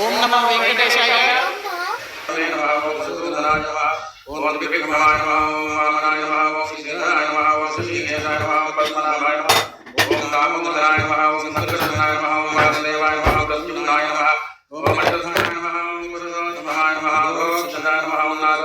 ఓం నమో వెంకటేశాయ ఓం త్రివిక్రమాయ నమః ఓం వామనాయ నమః ఓం శ్రీధరాయ నమః ఓం శ్రీకేశాయ నమః ఓం పద్మనాభాయ నమః ఓం దామోదరాయ నమః ఓం సంకర్షణాయ నమః ఓం వాసుదేవాయ నమః ఓం ప్రద్యుమ్నాయ నమః ఓం అచ్యుతాయ నమః ఓం పురుషోత్తమాయ నమః ఓం చంద్రాయ నమః ఓం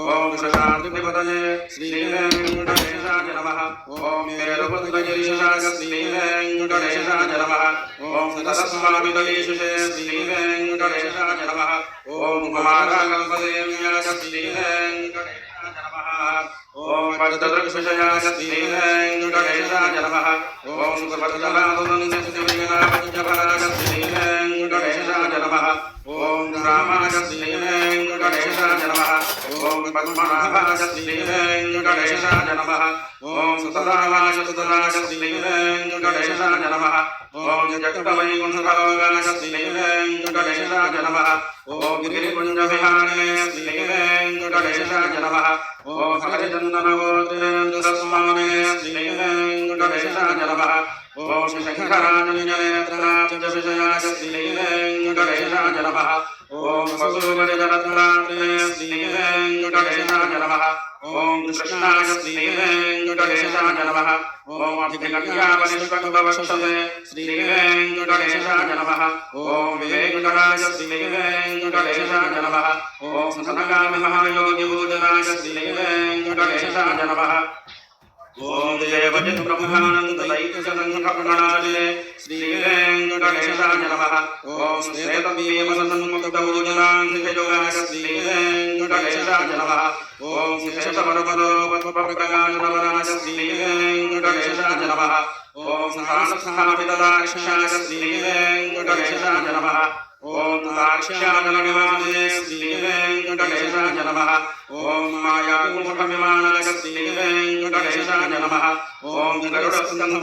ఓం వేంద్రాయ నమః ఓం హరయే నమః ఓం శ్రీకృష్ణాయ నమః ఓం వెంకటేశాయ శ్రీ వెంకటేశాయ నమః ఓం శేషాద్రినిలయాయ శ్రీ వెంకటేశాయ నమః ఓం శతదృగ్గోచరాయ శ్రీ వెంకటేశాయ నమః వెంకటేశాయ నమః. ఓం పద్మనాభాయ శ్రీ వెంకటేశాయ నమః. ఓం సుతరామాయ సుతరాజ శ్రీ వెంకటేశాయ నమః. ఓం జగత్తవైకుంఠరాజ శ్రీ వెంకటేశాయ నమః. ఓం గిరిపుంజ విహారే శ్రీ వెంకటేశాయ నమః ఓం హరిచందనవోత్రేంద్రస్వామే శ్రీ వెంకటేశాయ నమః ఓం శంకరాజనేత్రాజ శ్రీ వెంకటేశాయ నమః ఓం వసూవరిజరత్నాత్రే శ్రీ వెంకటేశాయ నమః ఓం కృష్ణాయ శ్రీ వెంకటేశాయ నమః ఓం అభికన్యావనిష్పవక్షసే శ్రీ వెంకటేశాయ నమః ఓం వెంకటరాజ శ్రీ వెంకటేశాయ నమః ఓం సనగామి మహాయోగి భూజరాజ శ్రీ వెంకటేశాయ నమః. ఓం దేవజన బ్రహ్మానంద దైత్యసంఘటనాలే